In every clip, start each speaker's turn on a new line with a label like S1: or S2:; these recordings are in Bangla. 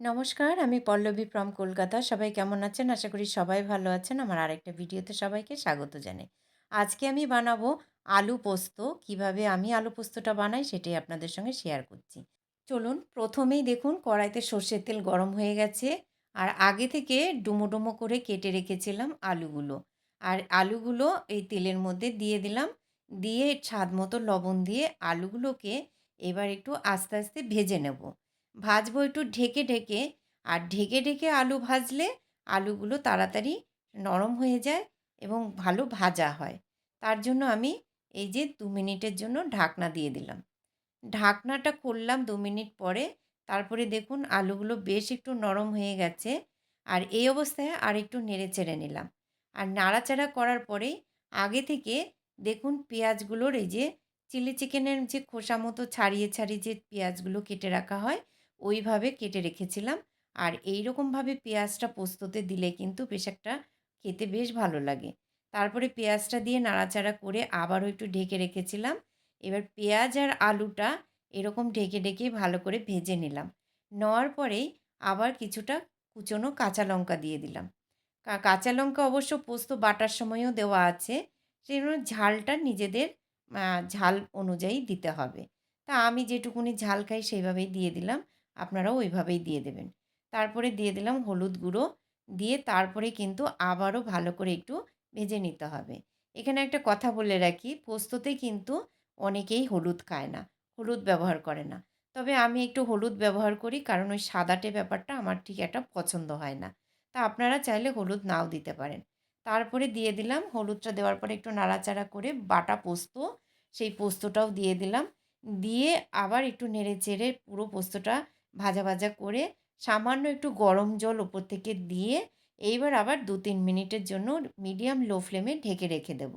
S1: নমস্কার, আমি পল্লবী ফ্রম কলকাতা। সবাই কেমন আছেন? আশা করি সবাই ভালো আছেন। আমার আরেকটা ভিডিওতে সবাইকে স্বাগত জানাই। আজকে আমি বানাবো আলু পোস্ত। কীভাবে আমি আলু পোস্তটা বানাই সেটাই আপনাদের সঙ্গে শেয়ার করছি। চলুন, প্রথমেই দেখুন, কড়াইতে সর্ষের তেল গরম হয়ে গেছে। আর আগে থেকে ডুমো ডুমো করে কেটে রেখেছিলাম আলুগুলো। আর আলুগুলো এই তেলের মধ্যে দিয়ে দিলাম। দিয়ে স্বাদ মতো লবণ দিয়ে আলুগুলোকে এবার একটু আস্তে আস্তে ভেজে নেব। ভাজবো একটু ঢেকে ঢেকে, আর ঢেকে ঢেকে আলু ভাজলে আলুগুলো তাড়াতাড়ি নরম হয়ে যায় এবং ভালো ভাজা হয়। তার জন্য আমি এই যে দু মিনিটের জন্য ঢাকনা দিয়ে দিলাম। ঢাকনাটা খুললাম দু মিনিট পরে, তারপরে দেখুন আলুগুলো বেশ একটু নরম হয়ে গেছে, আর এই অবস্থায় আর একটু নেড়ে চেড়ে নিলাম। আর নাড়াচাড়া করার পরেই আগে থেকে দেখুন পেঁয়াজগুলোর এই যে, চিলি চিকেনের যে খোসা মতো ছাড়িয়ে ছাড়িয়ে যে পেঁয়াজগুলো কেটে রাখা হয় ওইভাবে কেটে রেখেছিলাম। আর এই রকমভাবে পেঁয়াজটা পোস্ততে দিলে কিন্তু বেশ একটা খেতে বেশ ভালো লাগে। তারপরে পেঁয়াজটা দিয়ে নাড়াচাড়া করে আবারও একটু ঢেকে রেখেছিলাম। এবার পেঁয়াজ আর আলুটা এরকম ঢেকে ঢেকে ভালো করে ভেজে নিলাম। নেওয়ার পরেই আবার কিছুটা কুচনো কাঁচা লঙ্কা দিয়ে দিলাম। কাঁচা লঙ্কা অবশ্য পোস্ত বাটার সময়ও দেওয়া আছে। সেই জন্য ঝালটা নিজেদের ঝাল অনুযায়ী দিতে হবে। তা আমি যেটুকুনি ঝাল খাই সেইভাবেই দিয়ে দিলাম। আপনারাও ওইভাবেই দিয়ে দেবেন। তারপরে দিয়ে দিলাম হলুদ গুঁড়ো, দিয়ে তারপরে কিন্তু আবারও ভালো করে একটু ভেজে নিতে হবে। এখানে একটা কথা বলে রাখি, পোস্ততে কিন্তু অনেকেই হলুদ খায় না, হলুদ ব্যবহার করে না। তবে আমি একটু হলুদ ব্যবহার করি কারণ ওই সাদাটে ব্যাপারটা আমার ঠিক একটা পছন্দ হয় না। তা আপনারা চাইলে হলুদ নাও দিতে পারেন। তারপরে দিয়ে দিলাম, হলুদটা দেওয়ার পরে একটু নাড়াচাড়া করে বাটা পোস্ত, সেই পোস্তটাও দিয়ে দিলাম। দিয়ে আবার একটু নেড়ে চেড়ে পুরো পোস্তটা ভাজা ভাজা করে সামান্য একটু গরম জল ওপর থেকে দিয়ে এইবার আবার দু তিন মিনিটের জন্য মিডিয়াম লো ফ্লেমে ঢেকে রেখে দেব।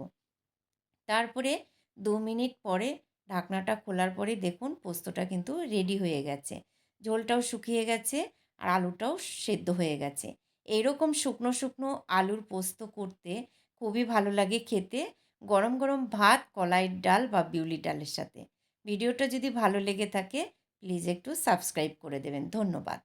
S1: তারপরে দু মিনিট পরে ঢাকনাটা খোলার পরে দেখুন পোস্তটা কিন্তু রেডি হয়ে গেছে। ঝোলটাও শুকিয়ে গেছে আর আলুটাও সেদ্ধ হয়ে গেছে। এইরকম শুকনো শুকনো আলুর পোস্ত করতে খুবই ভালো লাগে খেতে। গরম গরম ভাত, কলাইয়ের ডাল বা বিউলি ডালের সাথে। ভিডিওটা যদি ভালো লেগে থাকে প্লিজ একটু সাবস্ক্রাইব করে দেবেন। ধন্যবাদ।